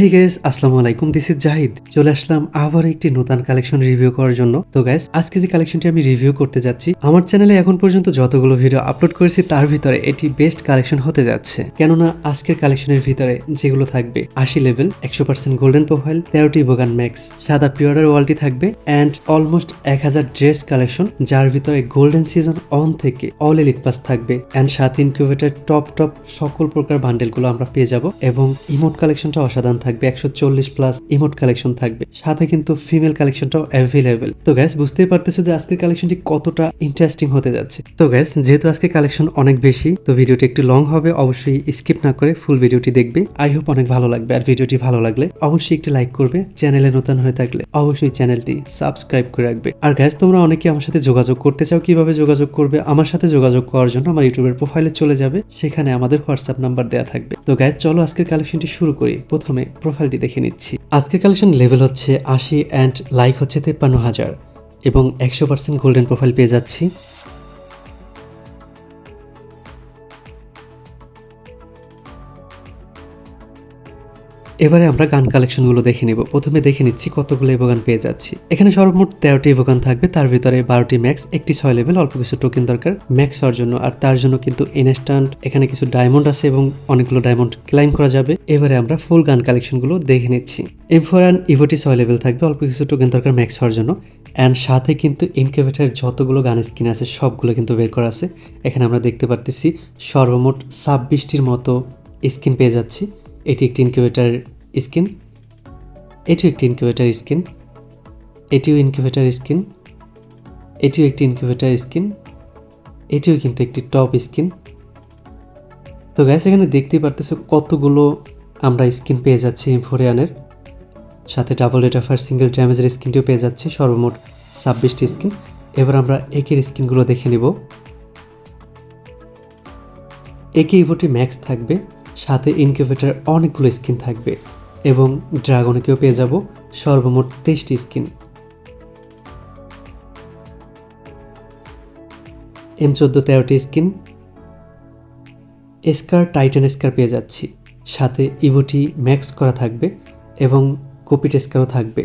এই গ্যাস আসসালামু আলাইকুম দিস ইজ জাহিদ চলে আসলাম আবার একটি নতুন কালেকশন রিভিউ করার জন্য। তো গ্যাস আজকে যে কালেকশনটি আমি রিভিউ করতে যাচ্ছি, আমার চ্যানেলে এখন পর্যন্ত যতগুলো ভিডিও আপলোড করেছি, তার ভিতরে এটি বেস্ট কালেকশন হতে যাচ্ছে। কেননা আজকের কালেকশনের ভিতরে যেগুলো থাকবে, আশি লেভেল একশো পার্সেন্ট গোল্ডেন প্রোফাইল তেরোটি বোগান ম্যাক্স সাদা পিওরের ওয়ালটি থাকবে অ্যান্ড অলমোস্ট এক হাজার ড্রেস কালেকশন যার ভিতরে গোল্ডেন সিজন অন থেকে অল এলিট পাস থাকবে অ্যান্ড সাথে ইনকিউবেটার টপ টপ সকল প্রকার বান্ডেলগুলো আমরা পেয়ে যাব, এবং ইমোট কালেকশনটা অসাধারণ থাকবে একশো চল্লিশ প্লাস ইমোট কালেকশন থাকবে। সাথে কিন্তু ফিমেল কালেকশনটাও অ্যাভেলেবেল তো গ্যাস বুঝতেই পারতেছো যে আজকের কালেকশনটি কতটা ইন্টারেস্টিং হতে যাচ্ছে। তো গ্যাস যেহেতু আজকে কালেকশন অনেক বেশি, তো ভিডিওটি একটু লং হবে, অবশ্যই স্কিপ না করে ফুল ভিডিওটি দেখবে। আই হোপ অনেক ভালো লাগবে, আর ভিডিওটি ভালো লাগলে অবশ্যই একটি লাইক করবে চ্যানেলে নতুন হয়ে থাকলে অবশ্যই চ্যানেলটি সাবস্ক্রাইব করে রাখবে। আর গ্যাস তোমরা অনেকে আমার সাথে যোগাযোগ করতে চাও, কীভাবে যোগাযোগ করবে, আমার সাথে যোগাযোগ করার জন্য আমার ইউটিউবের প্রোফাইলে চলে যাবে, সেখানে আমাদের হোয়াটসঅ্যাপ নাম্বার দেওয়া থাকবে। তো গ্যাস চলো আজকের কালেকশনটি শুরু করি। প্রথমে প্রোফাইলটি দেখে নিচ্ছি। আজকের কালেকশন লেভেল হচ্ছে আশি অ্যান্ড লাইক হচ্ছে তেপ্পান্ন হাজার এবং একশো পার্সেন্ট গোল্ডেন প্রোফাইল পেয়ে যাচ্ছি। এবারে আমরা গান কালেকশনগুলো দেখে নিব। প্রথমে দেখে নিচ্ছি কতগুলো এভোগান পেয়ে যাচ্ছি। এখানে সর্বমোট তেরোটি এভোগান থাকবে, তার ভিতরে বারোটি ম্যাক্স একটি ছয় লেভেল অল্প কিছু টোকেন দরকার ম্যাক্স হওয়ার জন্য। আর তার জন্য কিন্তু ইনস্ট্যান্ট এখানে কিছু ডায়মন্ড আছে এবং অনেকগুলো ডায়মন্ড ক্লাইম করা যাবে। এবারে আমরা ফুল গান কালেকশনগুলো দেখে নিচ্ছি। এমফোর অ্যান্ড ইভোটি ছয় লেভেল থাকবে, অল্প কিছু টোকেন দরকার ম্যাক্স হওয়ার জন্য। অ্যান্ড সাথে কিন্তু ইনকিউবেটারের যতগুলো গান স্কিন আছে, সবগুলো কিন্তু বের করা আছে। এখানে আমরা দেখতে পারতেছি সর্বমোট ছাব্বিশটির মতো স্কিন পেয়ে যাচ্ছি। এটি একটি ইনকিউবেটার স্কিন, এটিও একটি ইনকিউবেটার স্কিন, এটিও ইনকিউবেটার স্কিন, এটিও একটি ইনকিউবেটার স্কিন, এটিও কিন্তু একটি টপ স্কিন। তো গ্যাস এখানে দেখতেই পারতেছো কতগুলো আমরা স্কিন পেয়ে যাচ্ছি ইনফোরিয়ানের সাথে ডাবল রেটাফার সিঙ্গেল ড্যামেজের স্কিনটিও পেয়ে যাচ্ছি, সর্বমোট ছাব্বিশটি স্কিন। এবার আমরা একের স্কিনগুলো দেখে নিব। একে ইভোটি ম্যাক্স থাকবে, সাথে ইনকিউবেটার অনেকগুলো স্কিন থাকবে। এবং ড্রাগনকেও পেয়ে যাব সর্বমোট তেইশটি স্কিন। এম চোদ্দ তেরোটি স্কিন। স্কার, টাইটান স্কার পেয়ে যাচ্ছি। সাথে ইভোটি ম্যাক্স করা থাকবে এবং কপিট স্কারও থাকবে।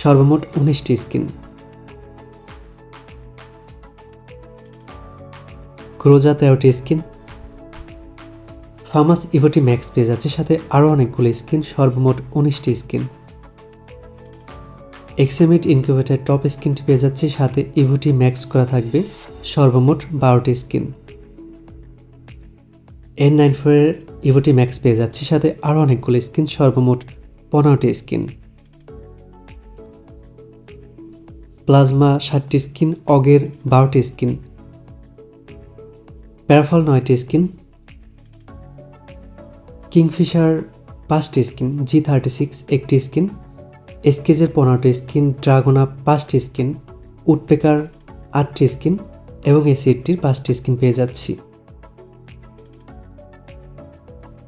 সর্বমোট উনিশটি স্কিন। ক্রোজা তেরোটি স্কিন। ফার্মাস ইভোটি ম্যাক্স পেয়ে যাচ্ছে সাথে আরও অনেকগুলো স্কিন, সর্বমোট উনিশটি স্কিন। এক্সেমিট ইনকিউবেটার টপ স্কিনটি পেয়ে যাচ্ছে সাথে ইভোটি ম্যাক্স করা থাকবে, সর্বমোট বারোটি স্কিন। এন নাইন ফোরের ইভোটি ম্যাক্স পেয়ে যাচ্ছে সাথে আরও অনেকগুলো স্কিন, সর্বমোট পনেরোটি স্কিন। প্লাজমা ষাটটি স্কিন, অগের বারোটি স্কিন। প্যারাফল নয়টি স্কিন কিংফিশার পাঁচটি স্কিন, জি থার্টি সিক্স, একটি স্কিন, এসকেজের পনেরোটি স্কিন, ড্রাগোনা পাঁচটি স্কিন, উডপেকার আটটি স্কিন এবং এসি এইটটির পাঁচটি স্কিন পেয়ে যাচ্ছি।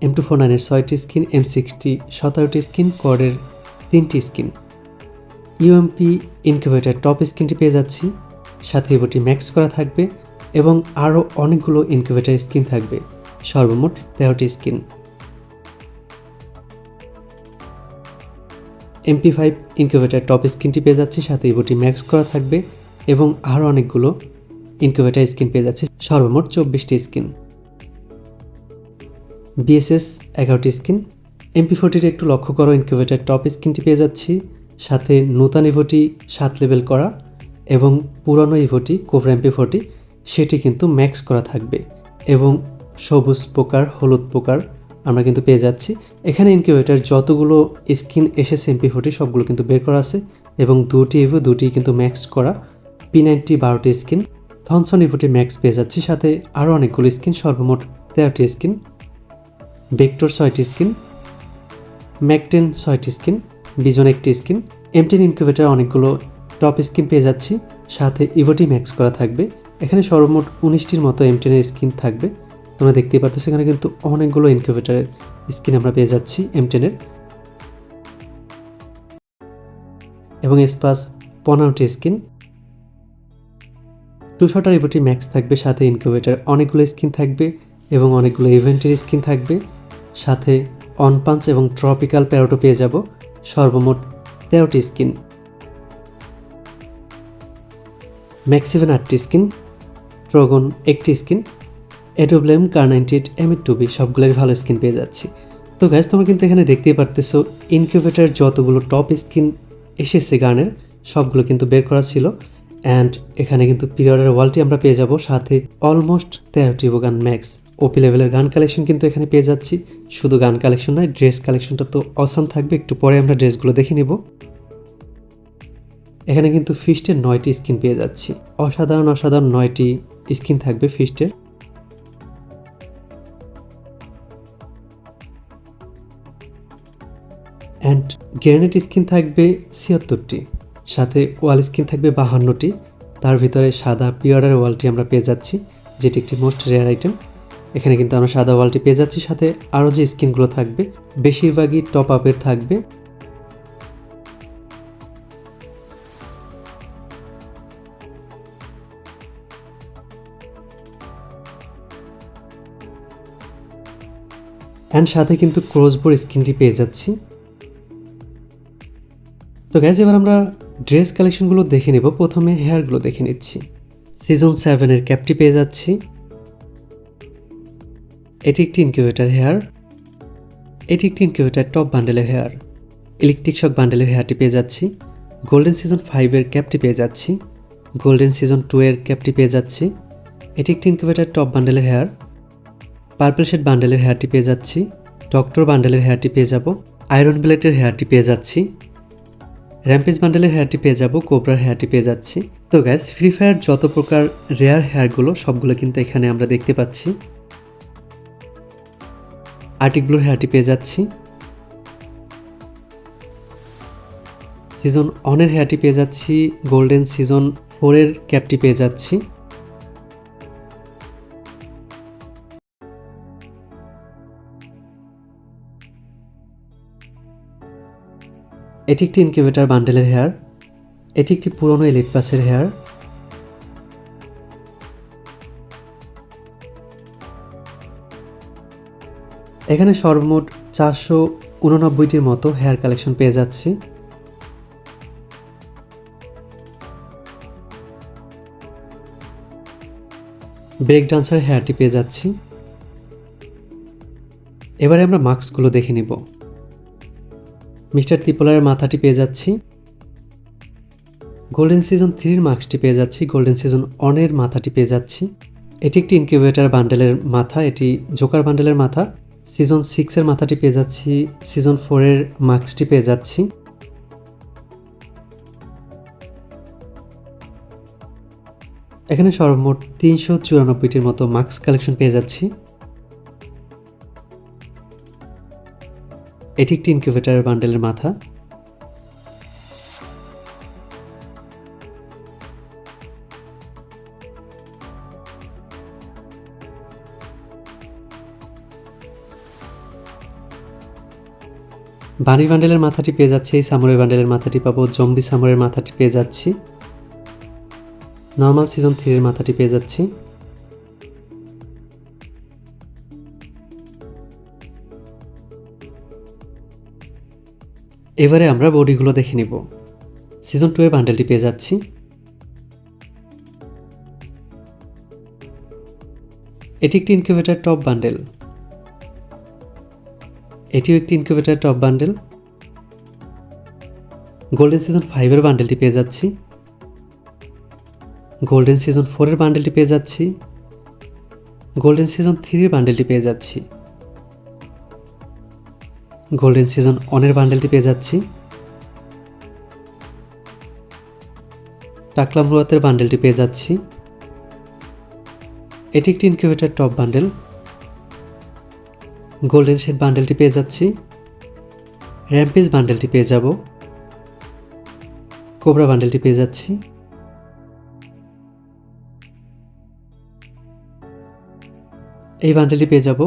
এম টু ফোর নাইনের ছয়টি স্কিন, এম সিক্সটি সতেরোটি স্কিন কর্ডের তিনটি স্কিন। ইউএমপি ইনকিউবেটার টপ স্কিনটি পেয়ে যাচ্ছি, সাথে এবোটি ম্যাক্স করা থাকবে এবং আরও অনেকগুলো ইনকিউবেটার স্কিন থাকবে। সর্বমোট তেরোটি skin. MP five incubator top স্ক্রিনটি পেয়ে যাচ্ছে, সাথে ইভোটি ম্যাক্স করা থাকবে এবং আরও অনেকগুলো ইনকিউবেটার স্কিন পেয়ে যাচ্ছে, সর্বমোট চব্বিশটি স্কিন বিএসএস এগারোটি স্কিন এমপি ফোরটির একটু লক্ষ্য করো ইনকিউবেটার টপ স্কিনটি পেয়ে যাচ্ছি, সাথে নূতন ইভোটি সাত লেভেল করা এবং পুরানো ইভোটি কোভরা এমপি ফোরটি সেটি কিন্তু ম্যাক্স করা থাকবে এবং সবুজ পোকার, হলুদ পোকার আমরা কিন্তু পেয়ে যাচ্ছি। এখানে ইনকিউবেটার যতগুলো স্কিন এসেছে এমপি ফোর্টি সবগুলো কিন্তু বের করা আছে এবং দুটি ইভো দুটি কিন্তু ম্যাক্স করা। পি নাইনটি বারোটি স্কিন থনসন ইভোটি ম্যাক্স পেয়ে যাচ্ছি। সাথে আরও অনেকগুলো স্কিন সর্বমোট তেরোটি স্কিন ভেক্টর ছয়টি স্কিন ম্যাকটেন ছয়টি স্কিন বিজন একটি স্কিন এমটেন ইনকিউবেটার অনেকগুলো টপ স্কিন পেয়ে যাচ্ছি। সাথে ইভোটি ম্যাক্স করা থাকবে। এখানে সর্বমোট উনিশটির মতো এমটেনের স্কিন থাকবে। তোমরা দেখতেই পাচ্ছ সেখানে কিন্তু অনেকগুলো ইনকিউবেটারের স্কিন আমরা পেয়ে যাচ্ছি এম টেনের এবং স্পাস পনেরোটি স্কিন টুশটার ইভোটি ম্যাক্স থাকবে, সাথে ইনকিউবেটার অনেকগুলো স্কিন থাকবে এবং অনেকগুলো ইভেন্টের স্কিন থাকবে। সাথে অন পাঞ্চ এবং ট্রপিক্যাল প্যারোটো পেয়ে যাব, সর্বমোট তেরোটি স্কিন ম্যাক্সিভেন আটটি স্কিন ট্রগন একটি skin এডোব্লেম Kar ninety eight M two B সবগুলোর ভালো স্কিন পেয়ে যাচ্ছি। তো গ্যাস তোমরা কিন্তু এখানে দেখতেই পারতেছো ইনকিউবেটার যতগুলো টপ স্কিন এসেছে গানের, সবগুলো কিন্তু বের করা ছিল। অ্যান্ড এখানে কিন্তু পিরিয়ডের ওয়ালটি আমরা পেয়ে যাব, সাথে অলমোস্ট তেরোটি গান ম্যাক্স ওপি লেভেলের গান কালেকশন কিন্তু এখানে পেয়ে যাচ্ছি। শুধু গান কালেকশন নয় ড্রেস কালেকশনটা তো অসাম থাকবে, একটু পরে আমরা ড্রেসগুলো দেখে নিব। এখানে কিন্তু ফিস্টের নয়টি স্কিন পেয়ে যাচ্ছি। অসাধারণ অসাধারণ নয়টি স্কিন থাকবে ফিস্টের গ্রেনেড স্কিন থাকবে ছিয়াত্তরটি, সাথে ওয়াল স্কিন থাকবে বাহান্নটি, তার ভিতরে সাদা পিওয়ারের ওয়ালটি আমরা পেয়ে যাচ্ছি, যেটি একটি মোস্ট রেয়ার আইটেম এখানে কিন্তু আমরা সাদা ওয়ালটি পেয়ে যাচ্ছি, সাথে আরও যে স্কিনগুলো থাকবে, বেশিরভাগই টপ আপের থাকবে। অ্যান্ড সাথে কিন্তু ক্রসবোর স্কিনটি পেয়ে যাচ্ছি। তো গ্যাস এবার আমরা ড্রেস কালেকশনগুলো দেখে নেব। প্রথমে হেয়ারগুলো দেখে নিচ্ছি। সিজন সেভেনের ক্যাপটি পেয়ে যাচ্ছি। এটি একটি ইনকিউবেটার হেয়ার এটি একটি ইনকিউবেটার টপ বান্ডেলের হেয়ার ইলেকট্রিক শক বান্ডেলের হেয়ারটি পেয়ে যাচ্ছি। গোল্ডেন সিজন ফাইভের ক্যাপটি পেয়ে যাচ্ছি। গোল্ডেন সিজন টু এর ক্যাপটি পেয়ে যাচ্ছি। এটি একটি ইনকিউবেটার টপ বান্ডেলের হেয়ার পার্পল শেড বান্ডেলের হেয়ারটি পেয়ে যাচ্ছি। ডক্টর বান্ডেলের হেয়ারটি পেয়ে যাব। আয়রন ব্লেডের হেয়ারটি পেয়ে যাচ্ছি। র্যাম্পেজ বান্ডেলের হেয়ারটি পেয়ে যাব কোবরার হেয়ারটি পেয়ে যাচ্ছি। তো গ্যাস ফ্রি ফায়ার যত প্রকার রেয়ার হেয়ারগুলো সবগুলো কিন্তু এখানে আমরা দেখতে পাচ্ছি। আর্টিকগুলোর হেয়ারটি পেয়ে যাচ্ছি। সিজন অনের হেয়ারটি পেয়ে যাচ্ছি। গোল্ডেন সিজন ফোরের ক্যাপটি পেয়ে যাচ্ছি। এটি একটি ইনকিউবেটার বান্ডেলের হেয়ার এটি একটি পুরনো এলিট পাসের হেয়ার এখানে সর্বমোট চারশো উননব্বইটির মতো হেয়ার কালেকশন পেয়ে যাচ্ছি। ব্রেক ডান্সার হেয়ারটি পেয়ে যাচ্ছি। এবারে আমরা মাস্কগুলো দেখে নিব। মিস্টার ত্রিপোলারের মাথাটি পেয়ে যাচ্ছি। গোল্ডেন সিজন থ্রির মার্কসটি পেয়ে যাচ্ছি। গোল্ডেন সিজন অনের মাথাটি পেয়ে যাচ্ছি। এটি একটি ইনকিউবেটার বান্ডেলের মাথা, এটি জোকার বান্ডেলের মাথা। সিজন সিক্সের মাথাটি পেয়ে যাচ্ছি। সিজন ফোরের মার্কসটি পেয়ে যাচ্ছি। এখানে সর্বমোট তিনশো চুরানব্বইটির মতো মার্কস কালেকশন পেয়ে যাচ্ছি। এটি একটি ইনকিউবেটার বান্ডেলের মাথা। বানি বান্ডেলের মাথাটি পেয়ে যাচ্ছি এই সামরের বান্ডেলের মাথাটি পাবো জম্বি সামরের মাথাটি পেয়ে যাচ্ছি। নর্মাল সিজন থ্রির মাথাটি পেয়ে যাচ্ছি। এবারে আমরা বডিগুলো দেখে নিব। সিজন টু এর বান্ডেলটি পেয়ে যাচ্ছি। এটি একটি ইনকিউবেটার টপ বান্ডেল এটিও একটি incubator top bundle golden season ফাইভের বান্ডেলটি পেয়ে যাচ্ছি। গোল্ডেন সিজন ফোরের বান্ডেলটি পেয়ে যাচ্ছি। গোল্ডেন সিজন থ্রির বান্ডেলটি পেয়ে যাচ্ছি। গোল্ডেন সিজন অনের বান্ডেলটি পেয়ে যাচ্ছি। টাকলাম রুয়াতের বান্ডেলটি পেয়ে যাচ্ছি। এটি একটি incubator top bundle golden shade বান্ডেলটি পেয়ে যাচ্ছি। র্যাম্পেজ বান্ডেলটি পেয়ে যাব। কোবরা বান্ডেলটি পেয়ে যাচ্ছি। এই বান্ডেলটি পেয়ে যাব।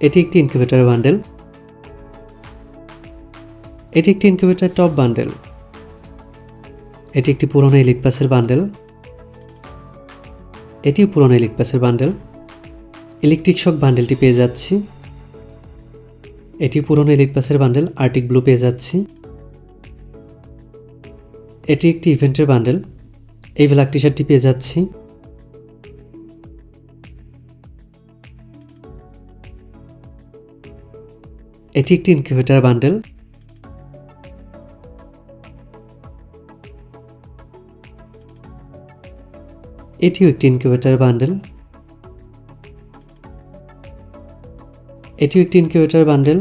এটি একটি ইনকিউবেটার বান্ডেল এটি একটি ইনকিউবেটার টপ বান্ডেল এটি একটি পুরনো এলিট পাসের বান্ডেল এটিও পুরনো ইলেক পাসের বান্ডেল ইলেকট্রিক শক বান্ডেলটি পেয়ে যাচ্ছি। এটি পুরনো ইলেক পাসের বান্ডেল আর্টিক ব্লু পেয়ে যাচ্ছি। এটি একটি ইভেন্টের বান্ডেল এই ব্ল্যাক টি শার্টটি পেয়ে যাচ্ছি। এটি একটি ইনকিউবেটার বান্ডেল এটিও একটি ইনকিউবেটার বান্ডেল এটিও একটি ইনকিউবেটার বান্ডেল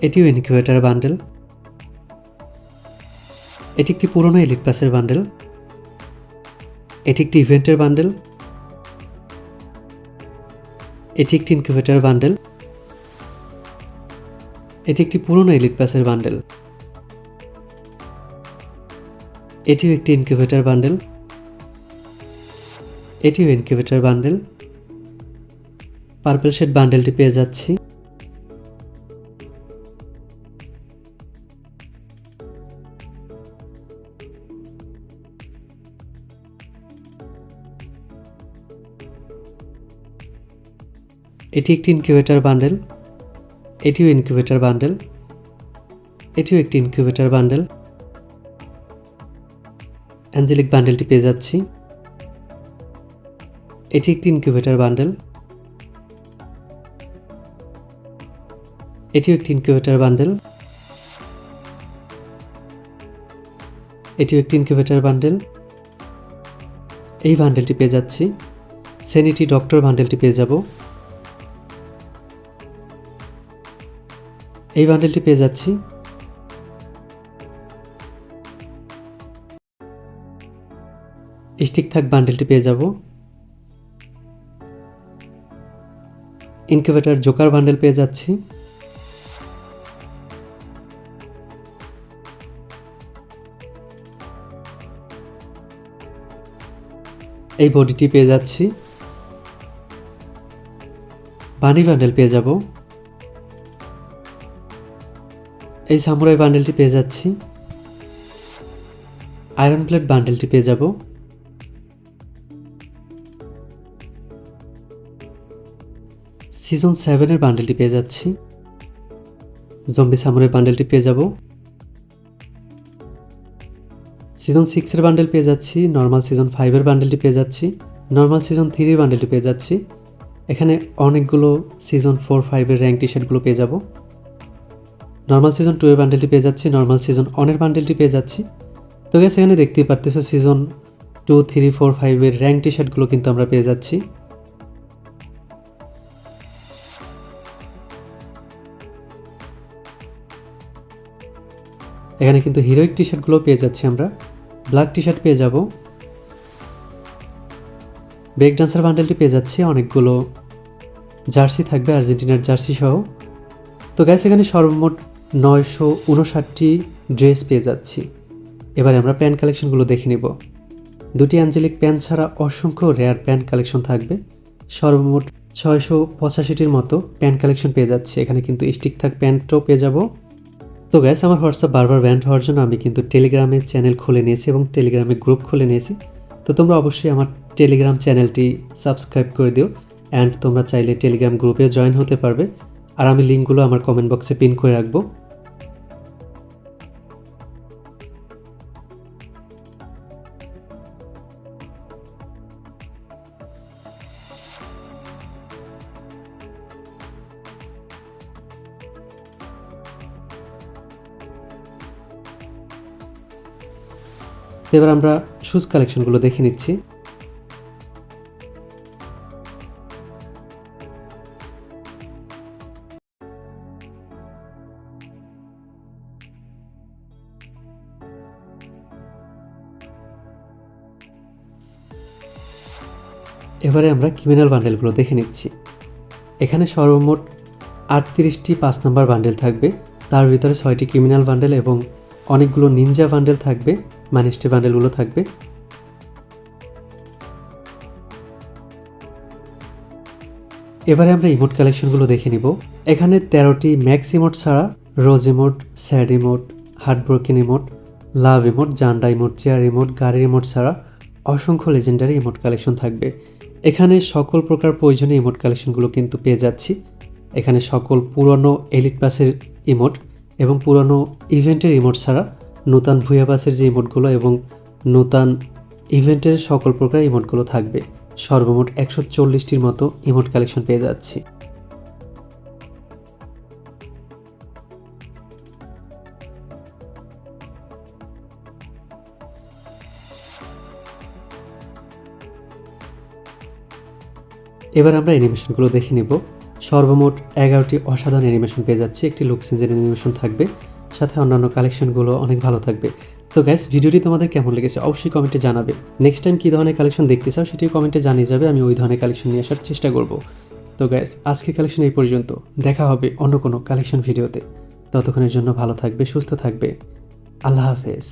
এটিও ইনকিউবেটার বান্ডেল এটি একটি পুরনো এলিট পাসের বান্ডেল এটি একটি ইভেন্টের বান্ডেল এটি একটি ইনকিউবেটার বান্ডেল এটি একটি পুরনো এলিট বান্ডেল এটিও একটি ইনকিউবেটার বান্ডেল এটিও ইনকিউবেটার বান্ডেল পার্পেল শেড বান্ডেলটি পেয়ে যাচ্ছি। এটি একটি ইনকিউবেটার বান্ডেল এটিও ইনকিউবেটার বান্ডেল এটিও একটি ইনকিউবেটার বান্ডেল অ্যাঞ্জেলিক বান্ডেলটি পেয়ে যাচ্ছি। এটি একটি ইনকিউবেটার বান্ডেল এটিও একটি ইনকিউবেটার বান্ডেল এটিও একটি ইনকিউবেটার বান্ডেল এই বান্ডেলটি পেয়ে যাচ্ছি। সেনিটি ডক্টর বান্ডেলটি পেয়ে যাব। এই বান্ডেলটি পেয়ে যাচ্ছি। স্টিক থাক বান্ডেলটি পেয়ে যাব। ইনকিউবেটার জোকার বান্ডেল পেয়ে যাচ্ছি। এই বডিটি পেয়ে যাচ্ছি। বানি বান্ডেল পেয়ে যাব। এই সামুরাই বান্ডেলটি পেয়ে যাচ্ছি। আয়রন প্লেট বান্ডেলটি পেয়ে যাব। সিজন সেভেনের বান্ডেলটি পেয়ে যাচ্ছি। জম্বি সামুরাই বান্ডেলটি পেয়ে যাব। সিজন সিক্সের বান্ডেল পেয়ে যাচ্ছি। নর্মাল সিজন ফাইভের বান্ডেলটি পেয়ে যাচ্ছি। নর্মাল সিজন থ্রির বান্ডেলটি পেয়ে যাচ্ছি। এখানে অনেকগুলো সিজন ফোর ফাইভের র্যাঙ্ক টি শার্টগুলো পেয়ে যাব। নর্মাল সিজন টু এর বান্ডেলটি পেয়ে যাচ্ছি নর্মাল সিজন অনের বান্ডেলটি পেয়ে যাচ্ছি। তো গেছে এখানে দেখতেই পারতেছো সিজন টু থ্রি ফোর ফাইভের র্যাঙ্ক টি শার্টগুলো কিন্তু আমরা পেয়ে যাচ্ছি। এখানে কিন্তু হিরোইক টি শার্টগুলো পেয়ে যাচ্ছি আমরা। ব্ল্যাক টি শার্ট পেয়ে যাব। ব্রেক ডান্সার বান্ডেলটি পেয়ে যাচ্ছি, অনেকগুলো জার্সি থাকবে, আর্জেন্টিনার জার্সি সহ। তো গ্যাস এখানে সর্বমোট নয়শো উনষাটটি ড্রেস পেয়ে যাচ্ছি। এবারে আমরা প্যান্ট কালেকশনগুলো দেখে নিব। দুটি অ্যাঞ্জেলিক প্যান্ট ছাড়া অসংখ্য রেয়ার প্যান্ট কালেকশন থাকবে। সর্বমোট ছয়শো পঁচাশিটির মতো প্যান্ট কালেকশন পেয়ে যাচ্ছে। এখানে কিন্তু স্টিক থাক প্যান্টও পেয়ে যাব। তো গ্যাস আমার হোয়াটসঅ্যাপ বারবার ব্যান্ড হওয়ার জন্য আমি কিন্তু টেলিগ্রামে চ্যানেল খুলে নিয়েছি এবং টেলিগ্রামে গ্রুপ খুলে নিয়েছি। তো তোমরা অবশ্যই আমার টেলিগ্রাম চ্যানেলটি সাবস্ক্রাইব করে দিও অ্যান্ড তোমরা চাইলে টেলিগ্রাম গ্রুপে জয়েন হতে পারবে। আর আমি লিঙ্কগুলো আমার কমেন্ট বক্সে পিন করে রাখব। এবার আমরা শুজ কালেকশনগুলো দেখে নিচ্ছি। এবারে আমরা ক্রিমিনাল বান্ডেলগুলো দেখে নিচ্ছি। এখানে সর্বমোট আটত্রিশটি পাঁচ নাম্বার বান্ডেল থাকবে। তার ভিতরে ছয়টি ক্রিমিনাল বান্ডেল এবং অনেকগুলো নিনজা বান্ডেল থাকবে। মানিস্টি বান্ডেলগুলো থাকবে। এবারে আমরা ইমোট কালেকশনগুলো দেখে নিব। এখানে তেরোটি ম্যাক্স ইমোট ছাড়া, rose emote sad emote heart broken emote love emote জান্ডা emote chair emote গাড়ির ইমোট ছাড়া অসংখ্য লেজেন্ডারি ইমোট কালেকশন থাকবে। এখানে সকল প্রকার প্রয়োজনীয় ইমোট কালেকশনগুলো কিন্তু পেয়ে যাচ্ছি। এখানে সকল পুরনো এলিট পাসের ইমোট এবং পুরনো ইভেন্টের ইমোট ছাড়া নূতন ভুয়া পাসের যে ইমোটগুলো এবং নূতন ইভেন্টের সকল প্রকার ইমোটগুলো থাকবে। সর্বমোট একশো চল্লিশটির মতো ইমোট কালেকশন পেয়ে যাচ্ছি। এবার আমরা অ্যানিমেশনগুলো দেখে নিব। সর্বমোট এগারোটি অসাধারণ অ্যানিমেশন পেয়ে যাচ্ছে। একটি লুক চেঞ্জের অ্যানিমেশন থাকবে। সাথে অন্যান্য কালেকশনগুলো অনেক ভালো থাকবে। তো গ্যাস ভিডিওটি তোমাদের কেমন লেগেছে অবশ্যই কমেন্টে জানাবে। নেক্সট টাইম কী ধরনের কালেকশন দেখতে চাও সেটিও কমেন্টে জানিয়ে যাবে, আমি ওই ধরনের কালেকশন নিয়ে আসার চেষ্টা করব। তো গ্যাস আজকের কালেকশন এই পর্যন্ত। দেখা হবে অন্য কোনো কালেকশন ভিডিওতে ততক্ষণের জন্য ভালো থাকবে, সুস্থ থাকবে। আল্লাহ হাফেজ।